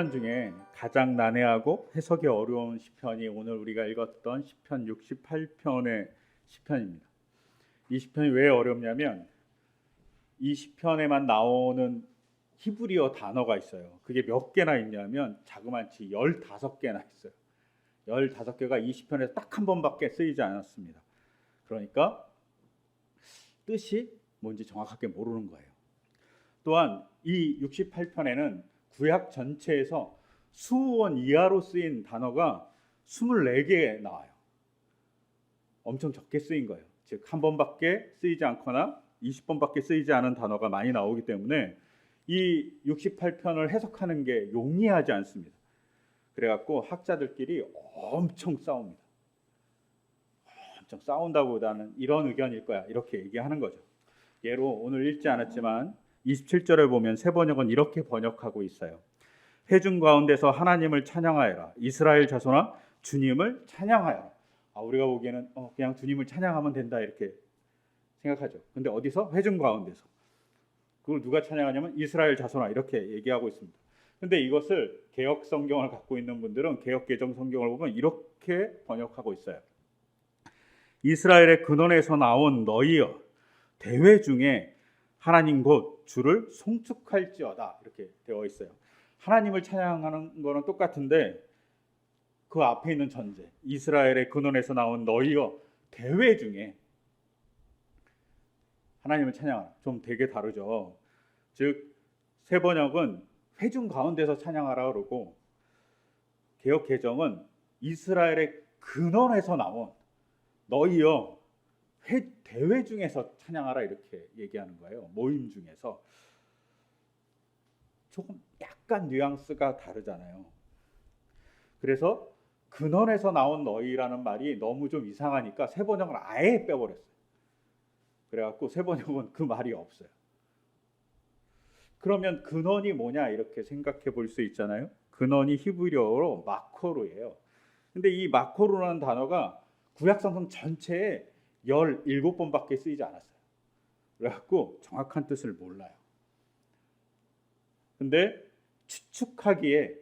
시편 중에 가장 난해하고 해석이 어려운 시편이 오늘 우리가 읽었던 시편 68편의 시편입니다. 이 시편이 왜 어렵냐면 이 시편에만 나오는 히브리어 단어가 있어요. 그게 몇 개나 있냐면 자그마치 15개나 있어요. 15개가 이 시편에서 딱 한 번밖에 쓰이지 않았습니다. 그러니까 뜻이 뭔지 정확하게 모르는 거예요. 또한 이 68편에는 구약 전체에서 20원 이하로 쓰인 단어가 24개 나와요. 엄청 적게 쓰인 거예요. 즉 한 번밖에 쓰이지 않거나 20번밖에 쓰이지 않은 단어가 많이 나오기 때문에 이 68편을 해석하는 게 용이하지 않습니다. 그래갖고 학자들끼리 엄청 싸웁니다. 엄청 싸운다보다는 이런 의견일 거야 이렇게 얘기하는 거죠. 예로 오늘 읽지 않았지만 27절에 보면 새 번역은 이렇게 번역하고 있어요. 회중 가운데서 하나님을 찬양하여라. 이스라엘 자손아 주님을 찬양하여라. 아, 우리가 보기에는 어, 그냥 주님을 찬양하면 된다 이렇게 생각하죠. 근데 어디서 회중 가운데서 그걸 누가 찬양하냐면 이스라엘 자손아 이렇게 얘기하고 있습니다. 근데 이것을 개혁 성경을 갖고 있는 분들은 개혁 개정 성경을 보면 이렇게 번역하고 있어요. 이스라엘의 근원에서 나온 너희여 대회 중에 하나님 곧 주를 송축할지어다 이렇게 되어 있어요. 하나님을 찬양하는 거는 똑같은데 그 앞에 있는 전제 이스라엘의 근원에서 나온 너희여 대회 중에 하나님을 찬양하라 좀 되게 다르죠. 즉새 번역은 회중 가운데서 찬양하라 그러고 개혁 개정은 이스라엘의 근원에서 나온 너희여 회, 대회 중에서 찬양하라 이렇게 얘기하는 거예요. 모임 중에서 조금 약간 뉘앙스가 다르잖아요. 그래서 근원에서 나온 너희라는 말이 너무 좀 이상하니까 새 번역을 아예 빼버렸어요. 그래갖고 새 번역은 그 말이 없어요. 그러면 근원이 뭐냐 이렇게 생각해 볼 수 있잖아요. 근원이 히브리어로 마코르예요. 근데 이 마코르라는 단어가 구약 성경 전체에 17번밖에 쓰이지 않았어요. 그래갖고 정확한 뜻을 몰라요. 근데 추측하기에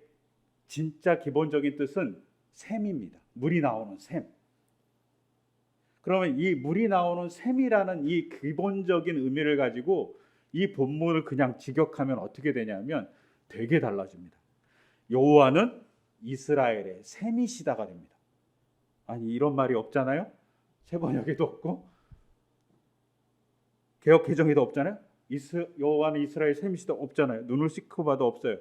진짜 기본적인 뜻은 샘입니다. 물이 나오는 샘. 그러면 이 물이 나오는 샘이라는 이 기본적인 의미를 가지고 이 본문을 그냥 직역하면 어떻게 되냐면 되게 달라집니다. 여호와는 이스라엘의 샘이시다가 됩니다. 아니 이런 말이 없잖아요. 새 번역에도 없고 개혁 개정에도 없잖아요. 이스, 여호와는 이스라엘 샘이시다 없잖아요. 눈을 봐도 없어요.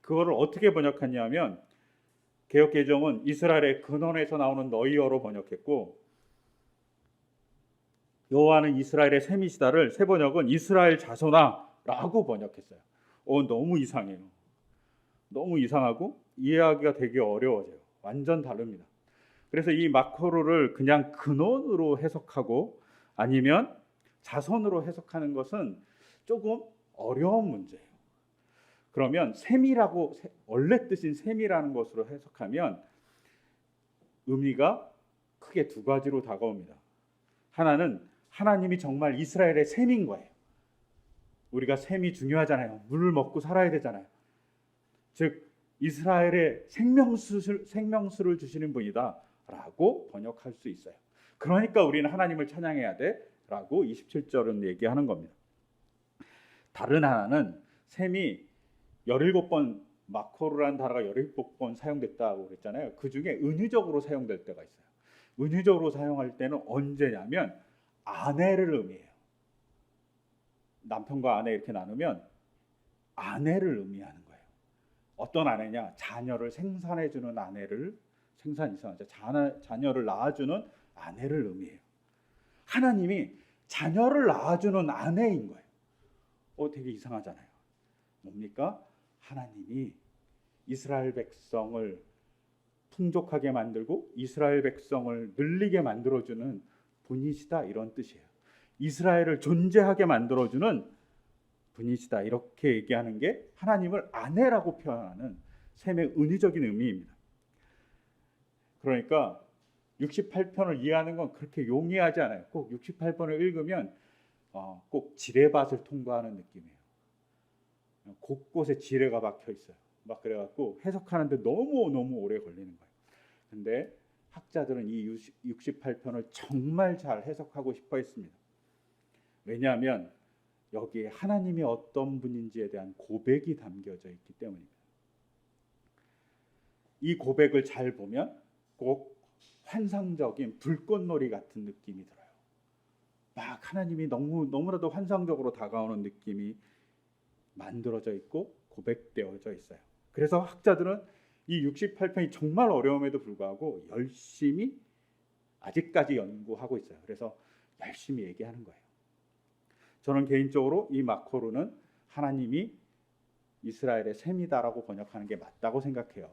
그거를 어떻게 번역했냐면 개혁 개정은 이스라엘의 근원에서 나오는 너희어로 번역했고 여호와는 이스라엘의 샘이시다를 새 번역은 이스라엘 자손아라고 번역했어요. 어 너무 이상해요. 너무 이상하고 이해하기가 되게 어려워져요. 완전 다릅니다. 그래서 이 마코르를 그냥 근원으로 해석하고 아니면 자선으로 해석하는 것은 조금 어려운 문제예요. 그러면 셈이라고 원래 뜻인 셈이라는 것으로 해석하면 의미가 크게 두 가지로 다가옵니다. 하나는 하나님이 정말 이스라엘의 셈인 거예요. 우리가 셈이 중요하잖아요. 물을 먹고 살아야 되잖아요. 즉 이스라엘의 생명수를, 생명수를 주시는 분이다 라고 번역할 수 있어요. 그러니까 우리는 하나님을 찬양해야 돼 라고 27절은 얘기하는 겁니다. 다른 하나는 셈이 17번 마코르라는 단어가 17번 사용됐다고 그랬잖아요. 그 중에 은유적으로 사용될 때가 있어요. 은유적으로 사용할 때는 언제냐면 아내를 의미해요. 남편과 아내 이렇게 나누면 아내를 의미하는 거예요. 어떤 아내냐? 자녀를 생산해 주는 아내를 생산 이상하죠. 자녀, 자녀를 낳아주는 아내를 의미해요. 하나님이 자녀를 낳아주는 아내인 거예요. 어, 되게 이상하잖아요. 뭡니까? 하나님이 이스라엘 백성을 풍족하게 만들고 이스라엘 백성을 늘리게 만들어주는 분이시다 이런 뜻이에요. 이스라엘을 존재하게 만들어주는 분이시다 이렇게 얘기하는 게 하나님을 아내라고 표현하는 셈의 은유적인 의미입니다. 그러니까 68편을 이해하는 건 그렇게 용이하지 않아요. 꼭 68편을 읽으면 어, 꼭 지뢰밭을 통과하는 느낌이에요. 곳곳에 지뢰가 박혀 있어요. 막 그래갖고 해석하는데 너무 너무 오래 걸리는 거예요. 근데 학자들은 이 68편을 정말 잘 해석하고 싶어 했습니다. 왜냐하면 여기에 하나님이 어떤 분인지에 대한 고백이 담겨져 있기 때문입니다. 이 고백을 잘 보면 꼭 환상적인 불꽃놀이 같은 느낌이 들어요. 막 하나님이 너무 너무나도 환상적으로 다가오는 느낌이 만들어져 있고 고백되어져 있어요. 그래서 학자들은 이 68편이 정말 어려움에도 불구하고 열심히 아직까지 연구하고 있어요. 그래서 열심히 얘기하는 거예요. 저는 개인적으로 이 마코르는 하나님이 이스라엘의 셈이다라고 번역하는 게 맞다고 생각해요.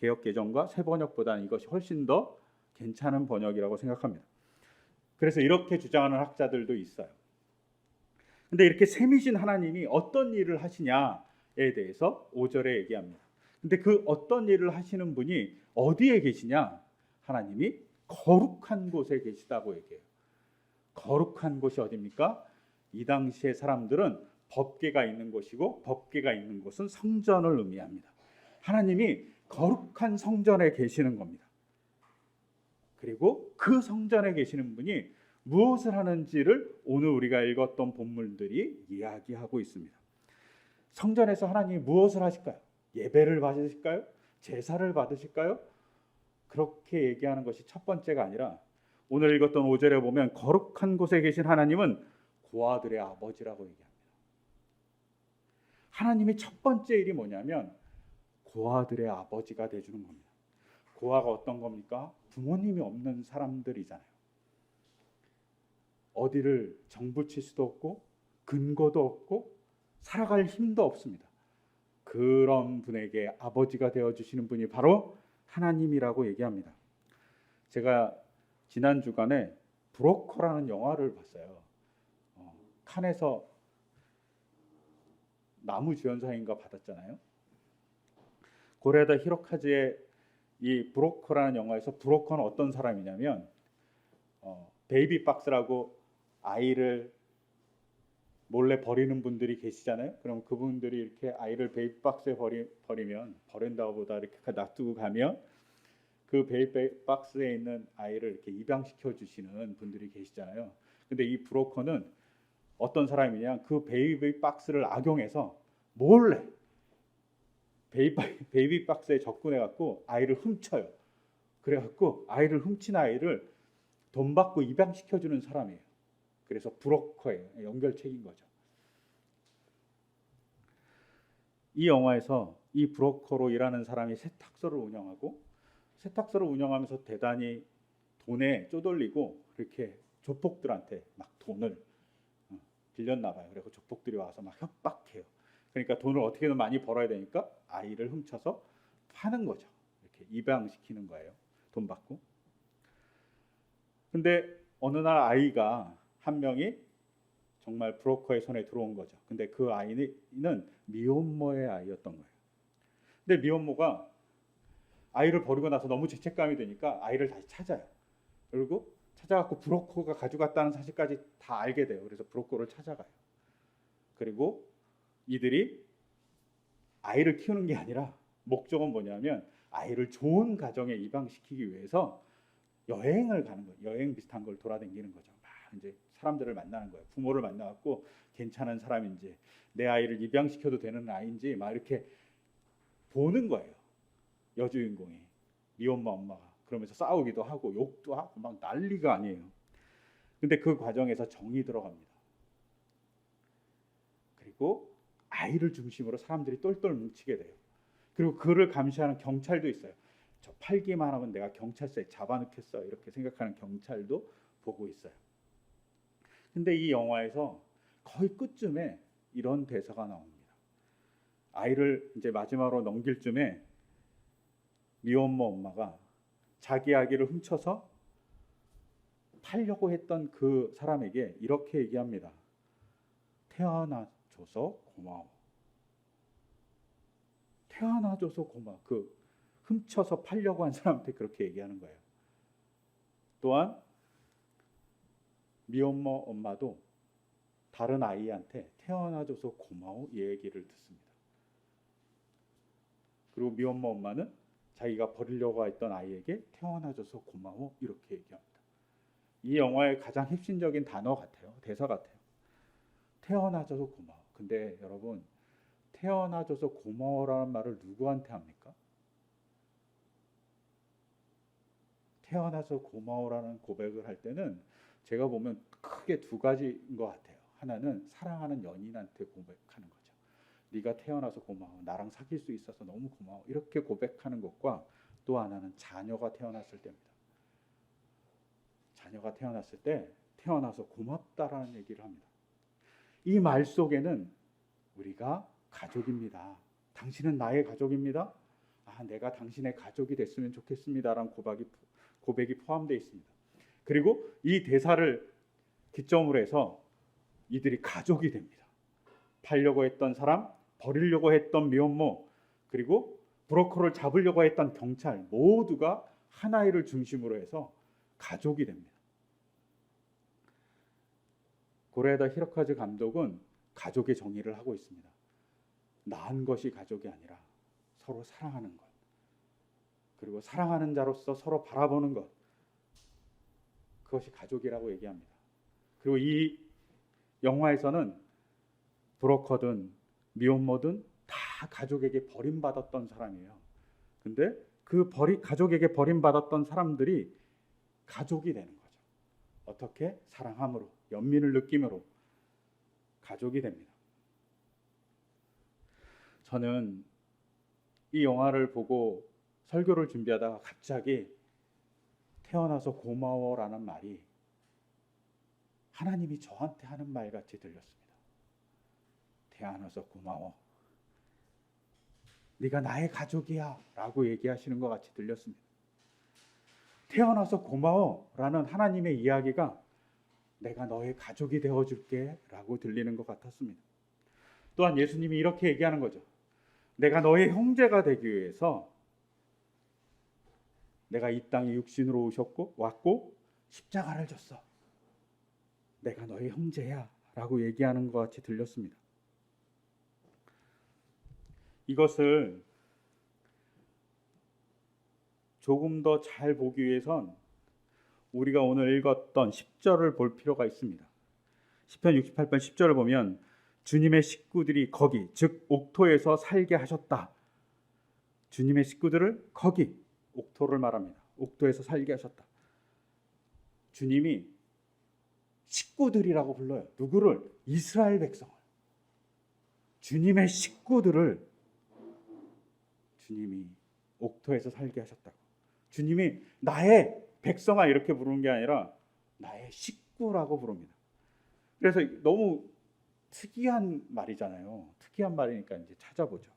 개혁 개정과 새 번역보다는 이것이 훨씬 더 괜찮은 번역이라고 생각합니다. 그래서 이렇게 주장하는 학자들도 있어요. 근데 이렇게 셈이신 하나님이 어떤 일을 하시냐에 대해서 5절에 얘기합니다. 근데 그 어떤 일을 하시는 분이 어디에 계시냐? 하나님이 거룩한 곳에 계시다고 얘기해요. 거룩한 곳이 어디입니까? 이 당시의 사람들은 법계가 있는 곳이고 법계가 있는 곳은 성전을 의미합니다. 하나님이 거룩한 성전에 계시는 겁니다. 그리고 그 성전에 계시는 분이 무엇을 하는지를 오늘 우리가 읽었던 본문들이 이야기하고 있습니다. 성전에서 하나님이 무엇을 하실까요? 예배를 받으실까요? 제사를 받으실까요? 그렇게 얘기하는 것이 첫 번째가 아니라 오늘 읽었던 5절에 보면 거룩한 곳에 계신 하나님은 고아들의 아버지라고 얘기합니다. 하나님의 첫 번째 일이 뭐냐면 고아들의 아버지가 되주는 겁니다. 고아가 어떤 겁니까? 부모님이 없는 사람들이잖아요. 어디를 정붙일 수도 없고 근거도 없고 살아갈 힘도 없습니다. 그런 분에게 아버지가 되어 주시는 분이 바로 하나님이라고 얘기합니다. 제가 지난 주간에 브로커라는 영화를 봤어요. 어, 칸에서 나무 주연상인가 받았잖아요. 고레다 히로카즈의 이 브로커라는 영화에서 브로커는 어떤 사람이냐면 어, 베이비 박스라고 아이를 몰래 버리는 분들이 계시잖아요. 그럼 그분들이 이렇게 아이를 베이비 박스에 버리, 버리면 버린다고보다 이렇게 놔두고 가면 그 베이비 박스에 있는 아이를 이렇게 입양시켜 주시는 분들이 계시잖아요. 근데 이 브로커는 어떤 사람이냐? 그 베이비 박스를 악용해서 몰래 베이비, 박스에 접근해 갖고 아이를 훔쳐요. 그래 갖고 아이를 훔친 아이를 돈 받고 입양시켜 주는 사람이에요. 그래서 브로커예요. 연결책인 거죠. 이 영화에서 이 브로커로 일하는 사람이 세탁소를 운영하고 세탁소를 운영하면서 대단히 돈에 쪼돌리고 이렇게 조폭들한테 막 돈을 어, 빌렸나 봐요. 그리고 조폭들이 와서 막 협박해요. 그러니까 돈을 어떻게든 많이 벌어야 되니까 아이를 훔쳐서 파는 거죠. 이렇게 입양시키는 거예요. 돈 받고. 근데 어느 날 아이가 한 명이 정말 브로커의 손에 들어온 거죠. 근데 그 아이는 미혼모의 아이였던 거예요. 근데 미혼모가 아이를 버리고 나서 너무 죄책감이 되니까 아이를 다시 찾아요. 그리고 찾아갖고 브로커가 가져갔다는 사실까지 다 알게 돼요. 그래서 브로커를 찾아가요. 그리고 이들이 아이를 키우는 게 아니라 목적은 뭐냐면 아이를 좋은 가정에 입양시키기 위해서 여행을 가는 거예요. 여행 비슷한 걸 돌아다니는 거죠. 막 이제 사람들을 만나는 거예요. 부모를 만나갖고 괜찮은 사람인지 내 아이를 입양시켜도 되는 아이인지 막 이렇게 보는 거예요. 여주인공이 미혼모 엄마가 그러면서 싸우기도 하고 욕도 하고 막 난리가 아니에요. 근데 그 과정에서 정이 들어갑니다. 그리고 아이를 중심으로 사람들이 똘똘 뭉치게 돼요. 그리고 그를 감시하는 경찰도 있어요. 저 팔기만 하면 내가 경찰서에 잡아넣겠어 이렇게 생각하는 경찰도 보고 있어요. 근데 이 영화에서 거의 끝쯤에 이런 대사가 나옵니다. 아이를 이제 마지막으로 넘길 쯤에 미혼모 엄마가 자기 아기를 훔쳐서 팔려고 했던 그 사람에게 이렇게 얘기합니다. 태어나 줘서 고마워. 태어나줘서 고마워. 그 훔쳐서 팔려고 한 사람한테 그렇게 얘기하는 거예요. 또한 미혼모 엄마도 다른 아이한테 태어나줘서 고마워 이 얘기를 듣습니다. 그리고 미혼모 엄마는 자기가 버리려고 했던 아이에게 태어나줘서 고마워 이렇게 얘기합니다. 이 영화의 가장 핵심적인 단어 같아요. 대사 같아요. 태어나줘서 고마워. 근데 여러분 태어나줘서 고마워라는 말을 누구한테 합니까? 태어나서 고마워라는 고백을 할 때는 제가 보면 크게 두 가지인 것 같아요. 하나는 사랑하는 연인한테 고백하는 거죠. 네가 태어나서 고마워. 나랑 사귈 수 있어서 너무 고마워. 이렇게 고백하는 것과 또 하나는 자녀가 태어났을 때입니다. 자녀가 태어났을 때 태어나서 고맙다라는 얘기를 합니다. 이 말 속에는 우리가 가족입니다. 당신은 나의 가족입니다. 아, 내가 당신의 가족이 됐으면 좋겠습니다라는 고백이 고백이 포함되어 있습니다. 그리고 이 대사를 기점으로 해서 이들이 가족이 됩니다. 팔려고 했던 사람, 버리려고 했던 미혼모, 그리고 브로커를 잡으려고 했던 경찰 모두가 하나이를 중심으로 해서 가족이 됩니다. 고레다 히로카즈 감독은 가족의 정의를 하고 있습니다. 낳은 것이 가족이 아니라 서로 사랑하는 것. 그리고 사랑하는 자로서 서로 바라보는 것. 그것이 가족이라고 얘기합니다. 그리고 이 영화에서는 브로커든 미혼모든 다 가족에게 버림받았던 사람이에요. 근데 그 버리, 가족에게 버림받았던 사람들이 가족이 되는 거죠. 어떻게? 사랑함으로, 연민을 느낌으로 가족이 됩니다. 저는 이 영화를 보고 설교를 준비하다가 갑자기 태어나서 고마워라는 말이 하나님이 저한테 하는 말 같이 들렸습니다. 태어나서 고마워. 네가 나의 가족이야라고 얘기하시는 것 같이 들렸습니다. 태어나서 고마워라는 하나님의 이야기가 내가 너의 가족이 되어 줄게 라고 들리는 것 같았습니다. 또한 예수님이 이렇게 얘기하는 거죠. 내가 너의 형제가 되기 위해서 내가 이 땅에 육신으로 오셨고 왔고 십자가를 졌어. 내가 너의 형제야라고 얘기하는 것 같이 들렸습니다. 이것을 조금 더 잘 보기 위해선 우리가 오늘 읽었던 10절을 볼 필요가 있습니다. 10편 68편 10절을 보면 주님의 식구들이 거기 즉 옥토에서 살게 하셨다. 주님의 식구들을 거기 옥토를 말합니다. 옥토에서 살게 하셨다. 주님이 식구들이라고 불러요. 누구를? 이스라엘 백성을. 주님의 식구들을 주님이 옥토에서 살게 하셨다고. 주님이 나의 백성아 이렇게 부르는 게 아니라 나의 식구라고 부릅니다. 그래서 너무 특이한 말이잖아요. 특이한 말이니까 이제 찾아보죠.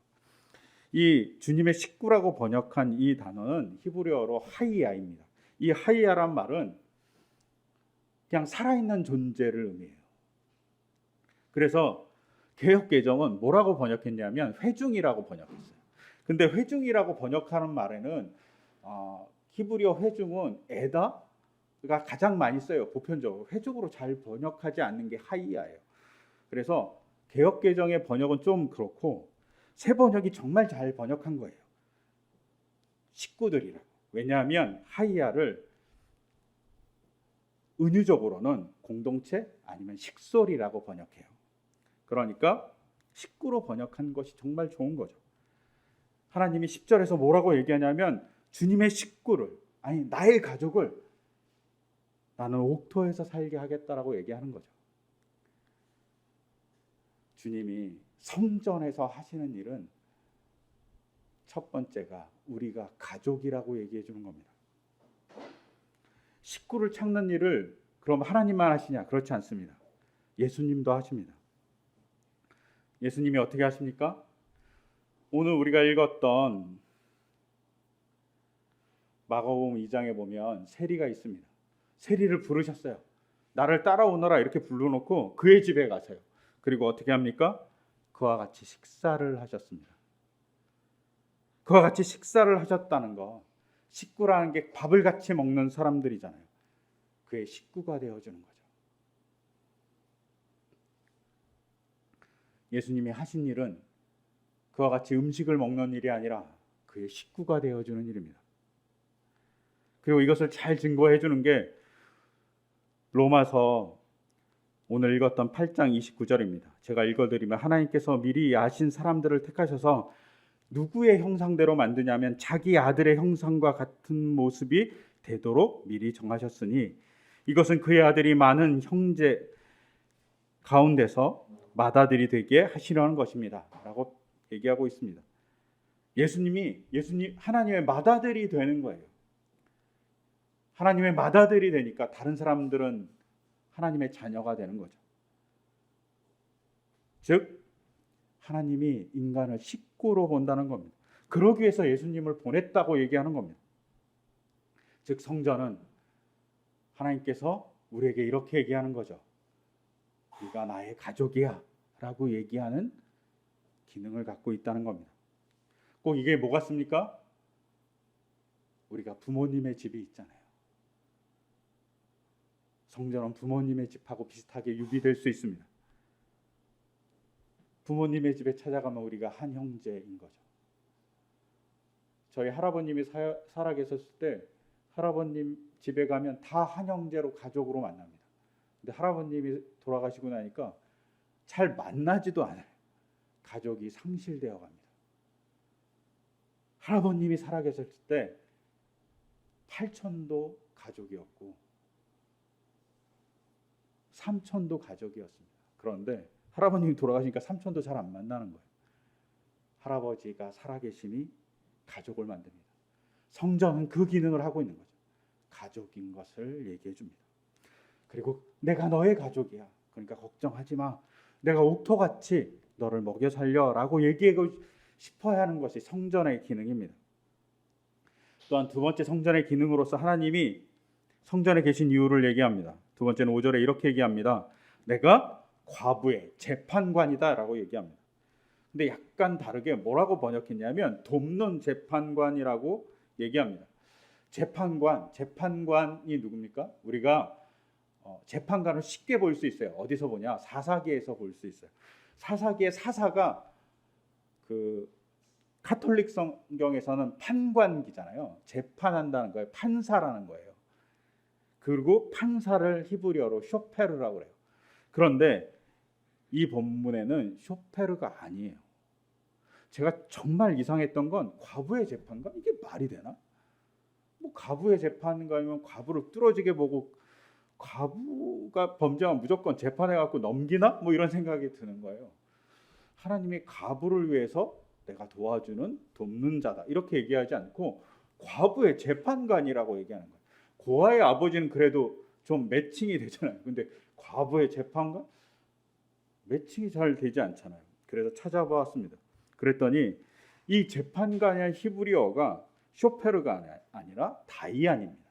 이 주님의 식구라고 번역한 이 단어는 히브리어로 하이야입니다. 이 하이야란 말은 그냥 살아있는 존재를 의미해요. 그래서 개혁 개정은 뭐라고 번역했냐면 회중이라고 번역했어요. 근데 회중이라고 번역하는 말에는 어, 히브리어 회중은 에다가 가장 많이 써요. 보편적으로 회중으로 잘 번역하지 않는 게 하이야예요. 그래서 개혁 개정의 번역은 좀 그렇고 새 번역이 정말 잘 번역한 거예요. 식구들이라고. 왜냐하면 하이야를 은유적으로는 공동체 아니면 식솔이라고 번역해요. 그러니까 식구로 번역한 것이 정말 좋은 거죠. 하나님이 10절에서 뭐라고 얘기하냐면 주님의 식구를 아니 나의 가족을 나는 옥토에서 살게 하겠다라고 얘기하는 거죠. 주님이 성전에서 하시는 일은 첫 번째가 우리가 가족이라고 얘기해 주는 겁니다. 식구를 찾는 일을 그럼 하나님만 하시냐? 그렇지 않습니다. 예수님도 하십니다. 예수님이 어떻게 하십니까? 오늘 우리가 읽었던 마가복음 2장에 보면 세리가 있습니다. 세리를 부르셨어요. 나를 따라오너라 이렇게 불러놓고 그의 집에 가세요. 그리고 어떻게 합니까? 그와 같이 식사를 하셨습니다. 그와 같이 식사를 하셨다는 거 식구라는 게 밥을 같이 먹는 사람들이잖아요. 그의 식구가 되어주는 거죠. 예수님이 하신 일은 그와 같이 음식을 먹는 일이 아니라 그의 식구가 되어주는 일입니다. 그리고 이것을 잘 증거해 주는 게 로마서 오늘 읽었던 8장 29절입니다. 제가 읽어드리면 하나님께서 미리 아신 사람들을 택하셔서 누구의 형상대로 만드냐면 자기 아들의 형상과 같은 모습이 되도록 미리 정하셨으니 이것은 그의 아들이 많은 형제 가운데서 맏아들이 되게 하시려는 것입니다.라고 얘기하고 있습니다. 예수님이 예수님 하나님의 맏아들이 되는 거예요. 하나님의 맏아들이 되니까 다른 사람들은 하나님의 자녀가 되는 거죠. 즉 하나님이 인간을 식구로 본다는 겁니다. 그러기 위해서 예수님을 보냈다고 얘기하는 겁니다. 즉 성전은 하나님께서 우리에게 이렇게 얘기하는 거죠. 네가 나의 가족이야라고 얘기하는 기능을 갖고 있다는 겁니다. 꼭 이게 뭐 같습니까? 우리가 부모님의 집이 있잖아요. 성전은 부모님의 집하고 비슷하게 유비될 수 있습니다. 부모님의 집에 찾아가면 우리가 한 형제인 거죠. 저희 할아버님이 사, 살아 계셨을 때 할아버님 집에 가면 다 한 형제로 가족으로 만납니다. 근데 할아버님이 돌아가시고 나니까 잘 만나지도 않아요. 가족이 상실되어 갑니다. 할아버님이 살아 계셨을 때 팔촌도 가족이었고 삼촌도 가족이었습니다. 그런데 할아버님이 돌아가시니까 삼촌도 잘 안 만나는 거예요. 할아버지가 살아계심이 가족을 만듭니다. 성전은 그 기능을 하고 있는 거죠. 가족인 것을 얘기해 줍니다. 그리고 내가 너의 가족이야. 그러니까 걱정하지 마. 내가 옥토같이 너를 먹여 살려라고 얘기하고 싶어야 하는 것이 성전의 기능입니다. 또한 두 번째 성전의 기능으로서 하나님이 성전에 계신 이유를 얘기합니다. 두 번째는 5절에 이렇게 얘기합니다. 내가 과부의 재판관이다라고 얘기합니다. 근데 약간 다르게 뭐라고 번역했냐면 돕는 재판관이라고 얘기합니다. 재판관, 재판관이 누굽니까? 우리가 어, 재판관을 쉽게 볼 수 있어요. 어디서 보냐? 사사기에서 볼 수 있어요. 사사기의 사사가 그 카톨릭 성경에서는 판관기잖아요. 재판한다는 거예요. 판사라는 거예요. 그리고 판사를 히브리어로 쇼페르라고 그래요. 그런데 이 본문에는 쇼페르가 아니에요. 제가 정말 이상했던 건 과부의 재판관 이게 말이 되나? 뭐 과부의 재판관이면 과부를 뚫어지게 보고 과부가 범죄하면 무조건 재판해 갖고 넘기나? 뭐 이런 생각이 드는 거예요. 하나님이 과부를 위해서 내가 도와주는 돕는 자다 이렇게 얘기하지 않고 과부의 재판관이라고 얘기하는 거예요. 고아의 아버지는 그래도 좀 매칭이 되잖아요. 근데 과부의 재판관 매칭이 잘 되지 않잖아요. 그래서 찾아봤습니다. 그랬더니 이 재판관의 히브리어가 쇼페르가 아니라 다이안입니다.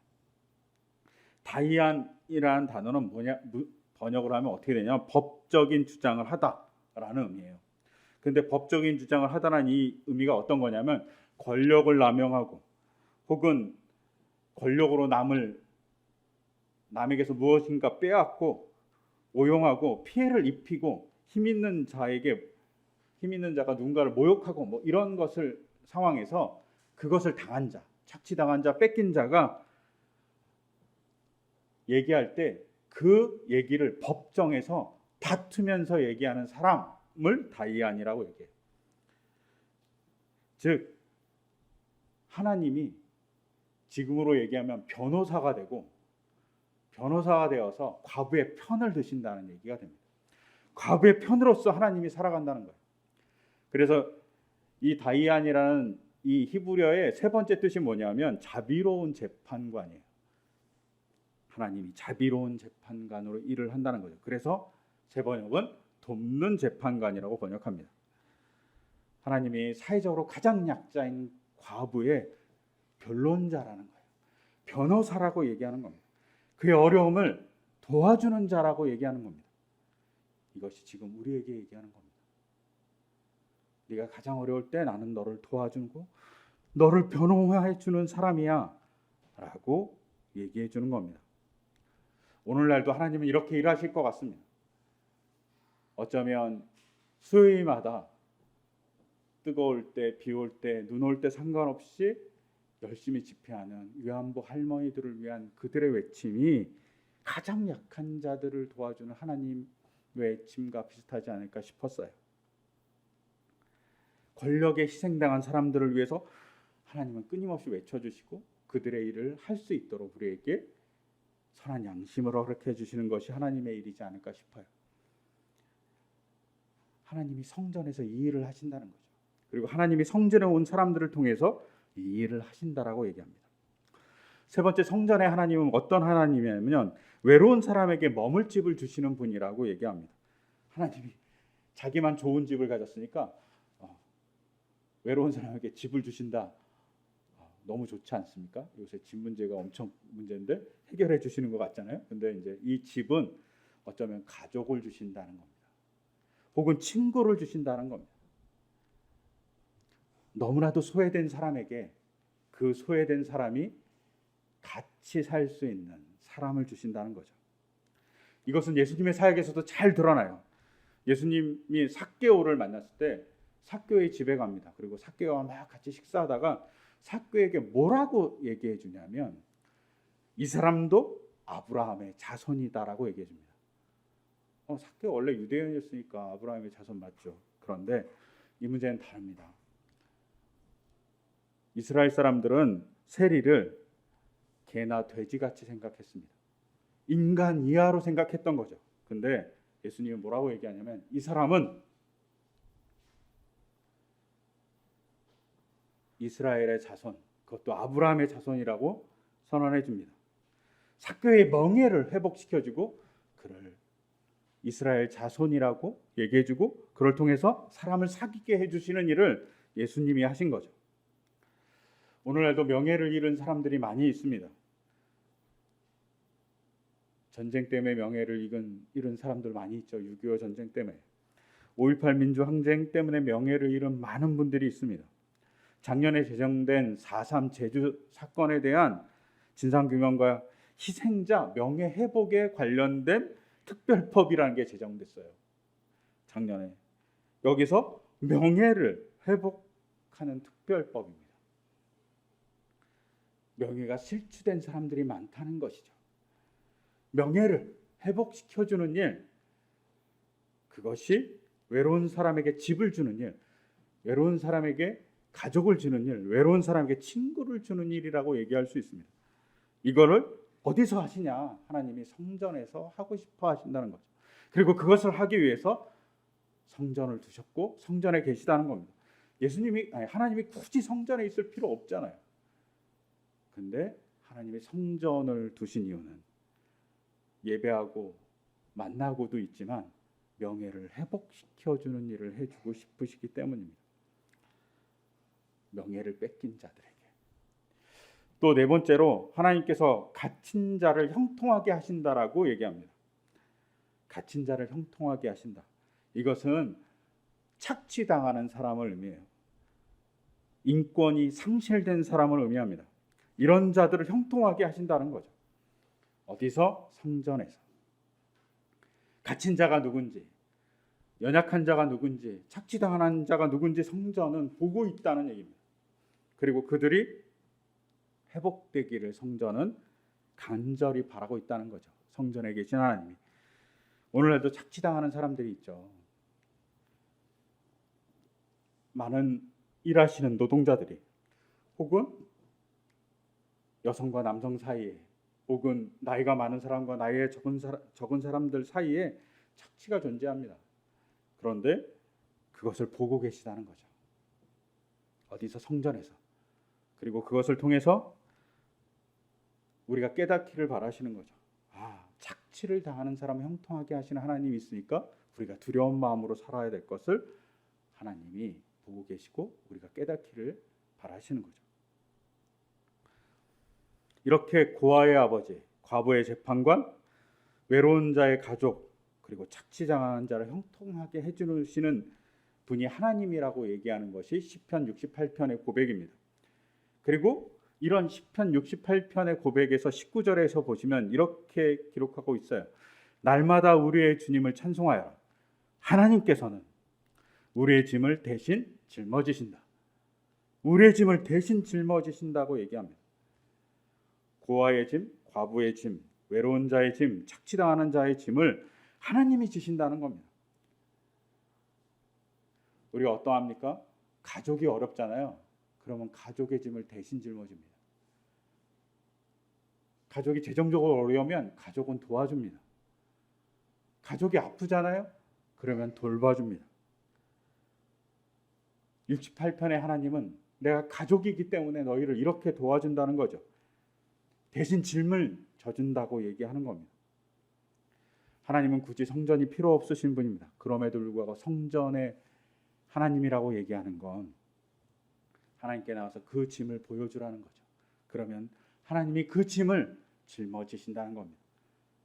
다이안이라는 단어는 뭐냐 번역을 하면 어떻게 되냐 법적인 주장을 하다라는 의미예요. 근데 법적인 주장을 하다는 이 의미가 어떤 거냐면 권력을 남용하고 혹은 권력으로 남을 남에게서 무엇인가 빼앗고 오용하고 피해를 입히고 힘 있는 자에게 힘 있는 자가 누군가를 모욕하고 뭐 이런 것을 상황에서 그것을 당한 자, 착취당한 자, 뺏긴 자가 얘기할 때 그 얘기를 법정에서 다투면서 얘기하는 사람을 다이안이라고 얘기해요. 즉 하나님이 지금으로 얘기하면 변호사가 되고 변호사가 되어서 과부의 편을 드신다는 얘기가 됩니다. 과부의 편으로서 하나님이 살아간다는 거예요. 그래서 이 다이안이라는 이 히브리어의 세 번째 뜻이 뭐냐면 자비로운 재판관이에요. 하나님이 자비로운 재판관으로 일을 한다는 거죠. 그래서 제 번역은 돕는 재판관이라고 번역합니다. 하나님이 사회적으로 가장 약자인 과부의 변론자라는 거예요. 변호사라고 얘기하는 겁니다. 그의 어려움을 도와주는 자라고 얘기하는 겁니다. 이것이 지금 우리에게 얘기하는 겁니다. 네가 가장 어려울 때 나는 너를 도와주고 너를 변호해 주는 사람이야라고 얘기해 주는 겁니다. 오늘날도 하나님은 이렇게 일하실 것 같습니다. 어쩌면 수요일마다 뜨거울 때, 비 올 때, 눈 올 때 상관없이 열심히 집회하는 위안부 할머니들을 위한 그들의 외침이 가장 약한 자들을 도와주는 하나님의 외침과 비슷하지 않을까 싶었어요. 권력에 희생당한 사람들을 위해서 하나님은 끊임없이 외쳐주시고 그들의 일을 할 수 있도록 우리에게 선한 양심을 허락해 주시는 것이 하나님의 일이지 않을까 싶어요. 하나님이 성전에서 이 일을 하신다는 거죠. 그리고 하나님이 성전에 온 사람들을 통해서 이 일을 하신다라고 얘기합니다. 세 번째 성전의 하나님은 어떤 하나님이냐면 외로운 사람에게 머물 집을 주시는 분이라고 얘기합니다. 하나님이 자기만 좋은 집을 가졌으니까 어, 외로운 사람에게 집을 주신다. 어, 너무 좋지 않습니까? 요새 집 문제가 엄청 문제인데 해결해 주시는 것 같잖아요. 근데 이제 이 집은 어쩌면 가족을 주신다는 겁니다. 혹은 친구를 주신다는 겁니다. 너무나도 소외된 사람에게 그 소외된 사람이 같이 살 수 있는 사람을 주신다는 거죠. 이것은 예수님의 사역에서도 잘 드러나요. 예수님이 삭개오를 만났을 때 삭개오의 집에 갑니다. 그리고 삭개오와 막 같이 식사하다가 삭개오에게 뭐라고 얘기해 주냐면 이 사람도 아브라함의 자손이다라고 얘기해 줍니다. 어, 삭개오 원래 유대인이었으니까 아브라함의 자손 맞죠. 그런데 이 문제는 다릅니다. 이스라엘 사람들은 세리를 개나 돼지같이 생각했습니다. 인간 이하로 생각했던 거죠. 근데 예수님은 뭐라고 얘기하냐면 이 사람은 이스라엘의 자손, 그것도 아브라함의 자손이라고 선언해 줍니다. 사교의 멍해를 회복시켜 주고 그를 이스라엘 자손이라고 얘기해 주고 그를 통해서 사람을 사귀게 해 주시는 일을 예수님이 하신 거죠. 오늘날도 명예를 잃은 사람들이 많이 있습니다. 전쟁 때문에 명예를 잃은, 잃은 사람들 많이 있죠. 6.25 전쟁 때문에. 5.18 민주항쟁 때문에 명예를 잃은 많은 분들이 있습니다. 작년에 제정된 4.3 제주 사건에 대한 진상규명과 희생자 명예 회복에 관련된 특별법이라는 게 제정됐어요. 작년에. 여기서 명예를 회복하는 특별법입니다. 명예가 실추된 사람들이 많다는 것이죠. 명예를 회복시켜주는 일, 그것이 외로운 사람에게 집을 주는 일, 외로운 사람에게 가족을 주는 일, 외로운 사람에게 친구를 주는 일이라고 얘기할 수 있습니다. 이거를 어디서 하시냐? 하나님이 성전에서 하고 싶어 하신다는 거죠. 그리고 그것을 하기 위해서 성전을 두셨고 성전에 계시다는 겁니다. 예수님이 아니 하나님이 굳이 성전에 있을 필요 없잖아요. 근데 하나님이 성전을 두신 이유는 예배하고 만나고도 있지만 명예를 회복시켜 주는 일을 해주고 싶으시기 때문입니다. 명예를 뺏긴 자들에게. 또 네 번째로 하나님께서 갇힌 자를 형통하게 하신다라고 얘기합니다. 갇힌 자를 형통하게 하신다. 이것은 착취당하는 사람을 의미해요. 인권이 상실된 사람을 의미합니다. 이런 자들을 형통하게 하신다는 거죠. 어디서? 성전에서. 갇힌 자가 누군지, 연약한 자가 누군지, 착취당한 자가 누군지 성전은 보고 있다는 얘기입니다. 그리고 그들이 회복되기를 성전은 간절히 바라고 있다는 거죠. 성전에 계신 하나님이. 오늘날도 착취당하는 사람들이 있죠. 많은 일하시는 노동자들이 혹은 여성과 남성 사이에 혹은 나이가 많은 사람과 나이에 적은, 사람, 적은 사람들 사이에 착취가 존재합니다. 그런데 그것을 보고 계시다는 거죠. 어디서 성전에서 그리고 그것을 통해서 우리가 깨닫기를 바라시는 거죠. 아, 착취를 당하는 사람을 형통하게 하시는 하나님이 있으니까 우리가 두려운 마음으로 살아야 될 것을 하나님이 보고 계시고 우리가 깨닫기를 바라시는 거죠. 이렇게 고아의 아버지, 과부의 재판관, 외로운 자의 가족, 그리고 착취당한 자를 형통하게 해주시는 분이 하나님이라고 얘기하는 것이 시편 68편의 고백입니다. 그리고 이런 시편 68편의 고백에서 19절에서 보시면 이렇게 기록하고 있어요. 날마다 우리의 주님을 찬송하여 하나님께서는 우리의 짐을 대신 짊어지신다. 우리의 짐을 대신 짊어지신다고 얘기합니다. 고아의 짐, 과부의 짐, 외로운 자의 짐, 착취당하는 자의 짐을 하나님이 지신다는 겁니다. 우리가 어떠합니까? 가족이 어렵잖아요. 그러면 가족의 짐을 대신 짊어집니다. 가족이 재정적으로 어려우면 가족은 도와줍니다. 가족이 아프잖아요. 그러면 돌봐줍니다. 68편의 하나님은 내가 가족이기 때문에 너희를 이렇게 도와준다는 거죠. 대신 짐을 져준다고 얘기하는 겁니다. 하나님은 굳이 성전이 필요 없으신 분입니다. 그럼에도 불구하고 성전의 하나님이라고 얘기하는 건 하나님께 나와서 그 짐을 보여주라는 거죠. 그러면 하나님이 그 짐을 짊어지신다는 겁니다.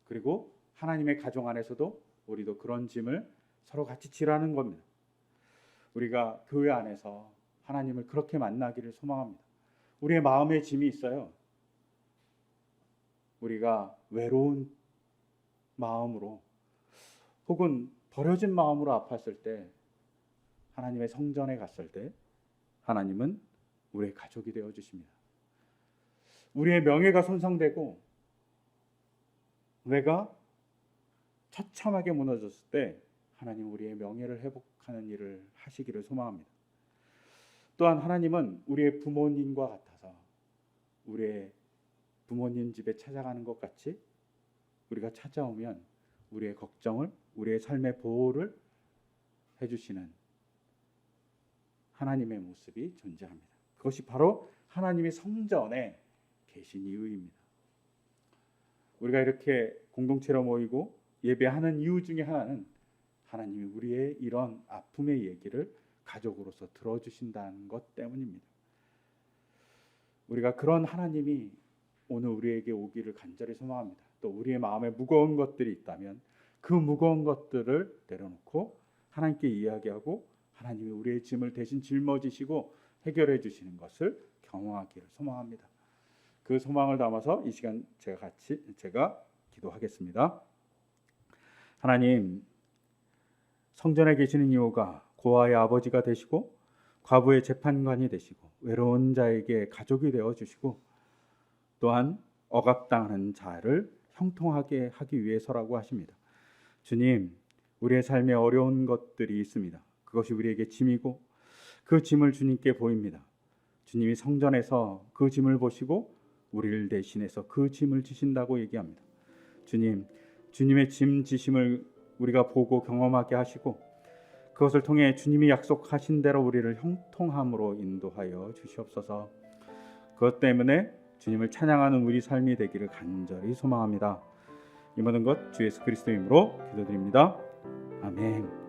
그리고 하나님의 가정 안에서도 우리도 그런 짐을 서로 같이 지라는 겁니다. 우리가 교회 안에서 하나님을 그렇게 만나기를 소망합니다. 우리의 마음에 짐이 있어요. 우리가 외로운 마음으로 혹은 버려진 마음으로 아팠을 때 하나님의 성전에 갔을 때 하나님은 우리의 가족이 되어 주십니다. 우리의 명예가 손상되고 내가 처참하게 무너졌을 때 하나님 우리의 명예를 회복하는 일을 하시기를 소망합니다. 또한 하나님은 우리의 부모님과 같아서 우리의 부모님 집에 찾아가는 것 같이 우리가 찾아오면 우리의 걱정을 우리의 삶의 보호를 해주시는 하나님의 모습이 존재합니다. 그것이 바로 하나님이 성전에 계신 이유입니다. 우리가 이렇게 공동체로 모이고 예배하는 이유 중에 하나는 하나님이 우리의 이런 아픔의 얘기를 가족으로서 들어주신다는 것 때문입니다. 우리가 그런 하나님이 오늘 우리에게 오기를 간절히 소망합니다. 또 우리의 마음에 무거운 것들이 있다면 그 무거운 것들을 내려놓고 하나님께 이야기하고 하나님이 우리의 짐을 대신 짊어지시고 해결해 주시는 것을 경험하기를 소망합니다. 그 소망을 담아서 이 시간 제가 같이 제가 기도하겠습니다. 하나님 성전에 계시는 이유가 고아의 아버지가 되시고 과부의 재판관이 되시고 외로운 자에게 가족이 되어 주시고 또한 억압당하는 자를 형통하게 하기 위해서라고 하십니다. 주님, 우리의 삶에 어려운 것들이 있습니다. 그것이 우리에게 짐이고 그 짐을 주님께 보입니다. 주님이 성전에서 그 짐을 보시고 우리를 대신해서 그 짐을 지신다고 얘기합니다. 주님, 주님의 짐 지심을 우리가 보고 경험하게 하시고 그것을 통해 주님이 약속하신 대로 우리를 형통함으로 인도하여 주시옵소서. 그것 때문에 주님을 찬양하는 우리 삶이 되기를 간절히 소망합니다. 이 모든 것 주 예수 그리스도 이름으로 기도드립니다. 아멘.